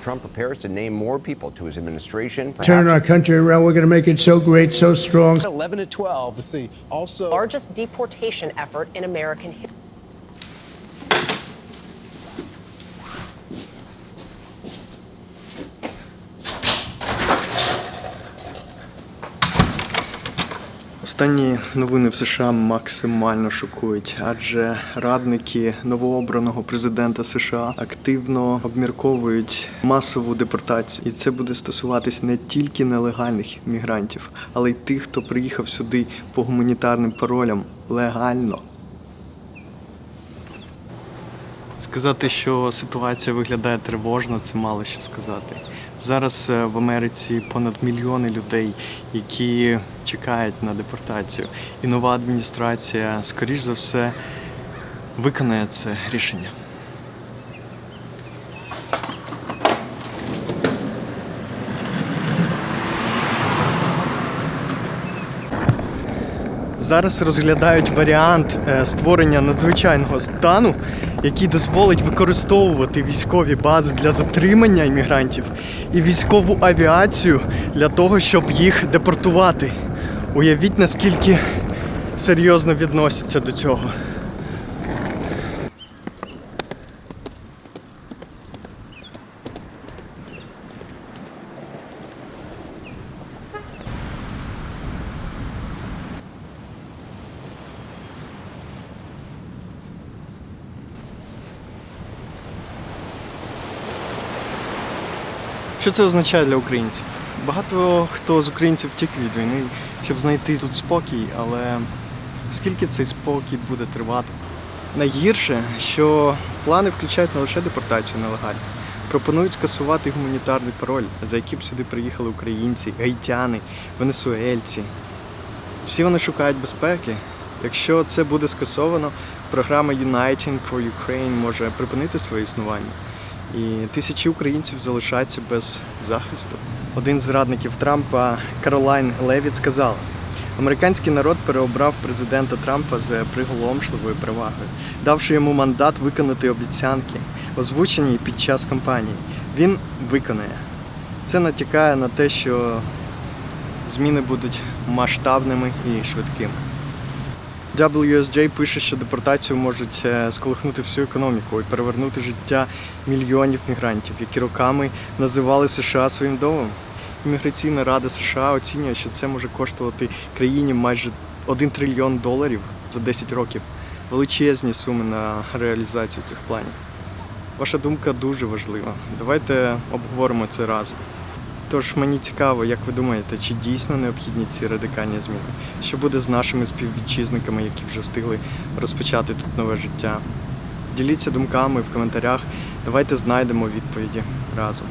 Trump prepares to name more people to his administration. Turn our country around. We're going to make it so great, so strong. 11 to 12 to see. Also, largest deportation effort in American history. Останні новини в США максимально шокують, адже радники новообраного президента США активно обмірковують масову депортацію, і це буде стосуватись не тільки нелегальних мігрантів, але й тих, хто приїхав сюди по гуманітарним паролям легально. Сказати, що ситуація виглядає тривожно, це мало що сказати. Зараз е, в Америці понад мільйони людей, які чекають на депортацію. І нова адміністрація, скоріш за все, виконає це рішення. Зараз розглядають варіант е, створення надзвичайного стану, який дозволить використовувати військові бази для затримання іммігрантів і військову авіацію для того, щоб їх депортувати. Уявіть, наскільки серйозно відносяться до цього. Що це означає для українців? Багато хто з українців втік від війни, щоб знайти тут спокій, але скільки цей спокій буде тривати? Найгірше, що плани включають не лише депортацію нелегальних. Пропонують скасувати гуманітарний пароль, за яким сюди приїхали українці, гаїтяни, венесуельці. Всі вони шукають безпеки. Якщо це буде скасовано, програма Uniting for Ukraine може припинити своє існування. І тисячі українців залишаться без захисту. Один з радників Трампа Каролайн Левіт сказала: американський народ переобрав президента Трампа з приголомшливою перевагою, давши йому мандат виконати обіцянки, озвучені під час кампанії. Він виконає. Це натякає на те, що зміни будуть масштабними і швидкими. WSJ пише, що депортацію можуть е, сколихнути всю економіку і перевернути життя мільйонів мігрантів, які роками називали США своїм домом. Імміграційна рада США оцінює, що це може коштувати країні майже 1 трильйон доларів за 10 років. Величезні суми на реалізацію цих планів. Ваша думка дуже важлива. Давайте обговоримо це разом. Тож мені цікаво, як ви думаєте, чи дійсно необхідні ці радикальні зміни? Що буде з нашими співвітчизниками, які вже встигли розпочати тут нове життя? Діліться думками в коментарях. Давайте знайдемо відповіді разом.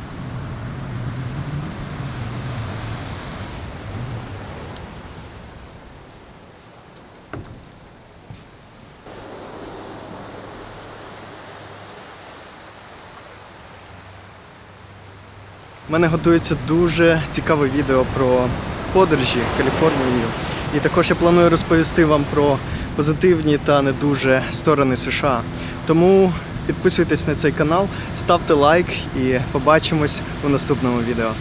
Мене готується дуже цікаве відео про подорожі Каліфорнією. І також я планую розповісти вам про позитивні та не дуже сторони США. Тому підписуйтесь на цей канал, ставте лайк і побачимось у наступному відео.